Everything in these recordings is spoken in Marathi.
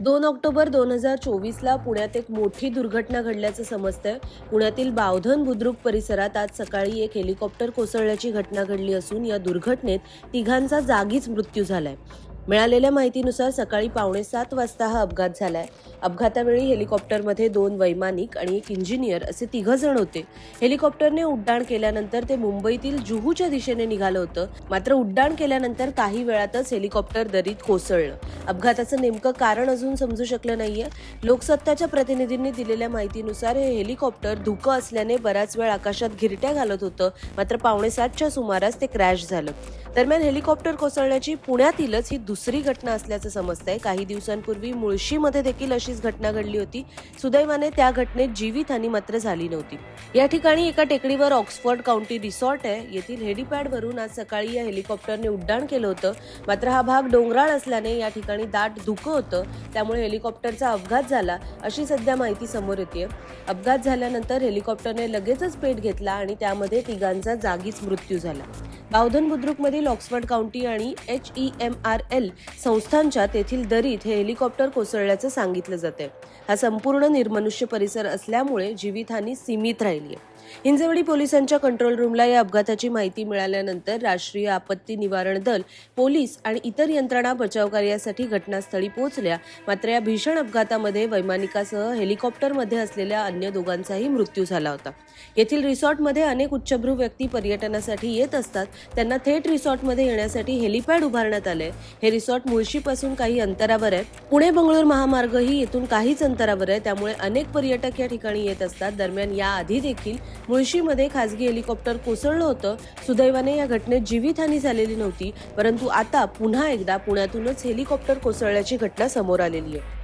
दोन ऑक्टोबर दोन हजार चोवीसला पुण्यात एक मोठी दुर्घटना घडल्याचं समजतंय. पुण्यातील बावधन बुद्रुक परिसरात आज सकाळी एक हेलिकॉप्टर कोसळल्याची घटना घडली असून या दुर्घटनेत तिघांचा जागीच मृत्यू झालाय. मिळालेल्या माहितीनुसार सकाळी पावणे सात वाजता हा अपघात झालाय. अपघातावेळी हेलिकॉप्टरमध्ये दोन वैमानिक आणि एक इंजिनियर असे तिघ जण होते. हेलिकॉप्टरने उड्डाण केल्यानंतर ते मुंबईतील जुहूच्या दिशेने निघालं होतं. मात्र उड्डाण केल्यानंतर काही वेळातच हेलिकॉप्टर दरीत कोसळलं. अपघाताचं नेमकं कारण अजून समजू शकलं नाहीये. लोकसत्ताच्या प्रतिनिधींनी दिलेल्या माहितीनुसार हे हेलिकॉप्टर धुकं असल्याने बराच वेळ आकाशात घिरट्या घालत होतं. मात्र पावणे सातच्या सुमारास ते क्रॅश झालं. दरम्यान हेलिकॉप्टर कोसळण्याची पुण्यातीलच ही दुसरी घटना असल्याचं समजतंय. काही दिवसांपूर्वी मुळशीमध्ये देखील अशीच घटना घडली होती. सुदैवाने त्या घटनेत जीवितहानी मात्र झाली नव्हती. या ठिकाणी एका टेकडीवर ऑक्सफर्ड काउंटी रिसॉर्ट आहे. येथील हेलिपॅडवरून आज सकाळी या हेलिकॉप्टरने उड्डाण केलं होतं. मात्र हा भाग डोंगराळ असल्याने या ठिकाणी दाट धुकं होतं. त्यामुळे हेलिकॉप्टरचा अपघात झाला अशी सध्या माहिती समोर येते अपघात झाल्यानंतर हेलिकॉप्टरने लगेचच पेट घेतला आणि त्यामध्ये तिघांचा जागीच मृत्यू झाला. बावधन बुद्रुकमधील ऑक्सफर्ड काउंटी आणि H E M R L संस्थांच्या तेथील दरीत हे हेलिकॉप्टर कोसळल्याचं सांगितलं जाते हा संपूर्ण निर्मनुष्य परिसर असल्यामुळे जीवितहानी सीमित राहिली आहे हिंजवडी पोलिसांच्या कंट्रोल रूमला या अपघाताची माहिती मिळाल्यानंतर राष्ट्रीय आपत्ती निवारण दल पोलीस आणि इतर यंत्रणा बचाव कार्यासाठी घटनास्थळी पोहोचल्या. मात्र या भीषण अपघातामध्ये वैमानिकासह हेलिकॉप्टरमध्ये असलेल्या अन्य दोघांचाही मृत्यू झाला होता. येथील रिसॉर्टमध्ये अनेक उच्चभ्रू व्यक्ती पर्यटनासाठी येत असतात. त्यांना थेट रिसॉर्टमध्ये येण्यासाठी हेलिपॅड उभारण्यात आले हे रिसॉर्ट मुळशीपासून काही अंतरावर आहे. पुणे बंगळूर महामार्गही येथून काहीच अंतरावर आहे. त्यामुळे अनेक पर्यटक या ठिकाणी येत असतात. दरम्यान याआधी देखील मुळशीमध्ये खासगी हेलिकॉप्टर कोसळलं होतं. सुदैवाने या घटनेत जीवितहानी झालेली नव्हती परंतु आता पुन्हा एकदा पुण्यातूनच हेलिकॉप्टर कोसळल्याची घटना समोर आलेली आहे.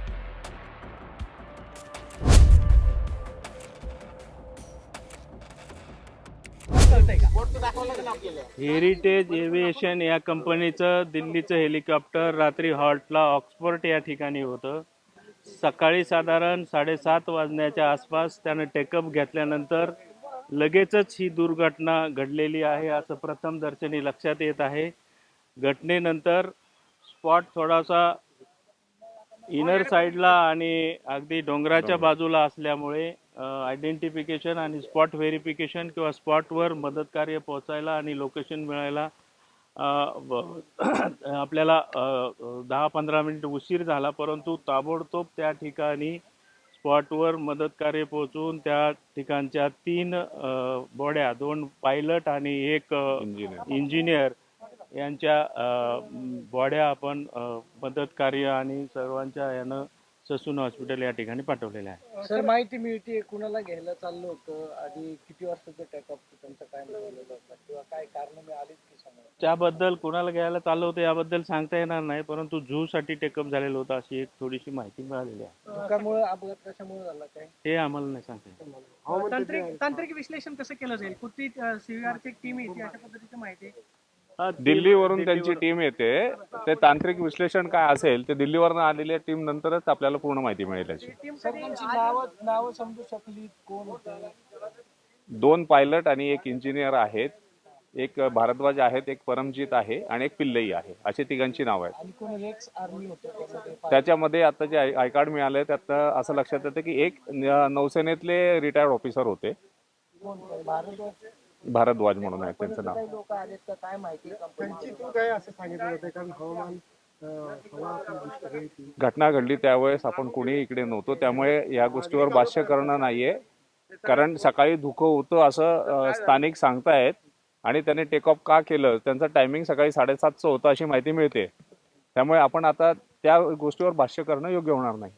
हेरिटेज एव्हिएशन या कंपनीचं दिल्लीचं हेलिकॉप्टर रात्री हॉल्टला ऑक्सफोर्ट या ठिकाणी होतं. सकाळी साधारण साडेसात वाजण्याच्या आसपास त्यानं टेकअप घेतल्यानंतर लगेचच ही दुर्घटना घडलेली आहे असं प्रथम दर्शनी लक्षात येत आहे. घटनेनंतर स्पॉट थोडासा इनर साईडला आणि अगदी डोंगराच्या बाजूला असल्यामुळे आयडेंटिफिकेशन आणि स्पॉट व्हेरिफिकेशन किंवा स्पॉटवर मदत कार्य पोहोचायला आणि लोकेशन मिळायला आपल्याला दहा पंधरा मिनिट उशीर झाला परंतु ताबडतोब त्या ठिकाणी स्पॉटवर मदत कार्य पोहोचून त्या ठिकाणच्या तीन बॉड्या दोन पायलट आणि एक इंजिनियर यांच्या बॉड्या आपण मदत कार्य आणि सर्वांच्या यानं ससून हॉस्पिटल या ठिकाणी पाठवलेले आहे. सर माहिती मिळते कुणाला घ्यायला चाललं होतं? आधी किती वाजताचं टॅकअप त्यांचं काय होतं? किंवा काय कारण की समोर. त्याबद्दल कोणाला घ्यायला चाललं होतं याबद्दल सांगता येणार नाही परंतु झू साठी टेकअप झालेलं होतं अशी एक थोडीशी माहिती मिळालेली आहे. धुक्यामुळे अपघात कशामुळे झाला काय? हे आम्हाला नाही सांगता येत. तांत्रिक तांत्रिक विश्लेषण कसं केलं जाईल? कुठली सीव्हीआरची टीम येते अशा पद्धतीची माहिती दिल्लीवरून त्यांची. टीम येते. ते तांत्रिक विश्लेषण काय असेल ते दिल्लीवरून आलेल्या टीम नंतरच आपल्याला पूर्ण माहिती मिळेल याची. त्यांची नावं नावं समजू शकली कोण होते दोन पायलट आणि एक इंजिनियर आहेत. एक भारद्वाज आहेत एक परमजीत आहे आणि एक पिल्लई आहे. अशी तिघांची नाव आहेत. त्याच्यामध्ये. आता जे आय कार्ड मिळाले त्यात असं लक्षात येतं की एक नौसेनेतले रिटायर्ड ऑफिसर होते. भारद्वाज म्हणून आहे त्यांचं नाव. काही लोक आलेत का? काय माहिती काय असं सांगितलं जाते कारण हवामान अं, हवा आपली दुष्काळी होती. घटना घडली त्यावेळेस आपण कुणी इकडे नव्हतो त्यामुळे या गोष्टीवर भाष्य करणं नाहीये. कारण सकाळी धुकं होतं असं अं, स्थानिक सांगतायत आणि त्याने टेक ऑफ का केलं? त्यांचं टायमिंग सकाळी साडेसातचं होतं अशी माहिती मिळते. त्यामुळे आपण आता त्या गोष्टीवर भाष्य करणं योग्य होणार नाही.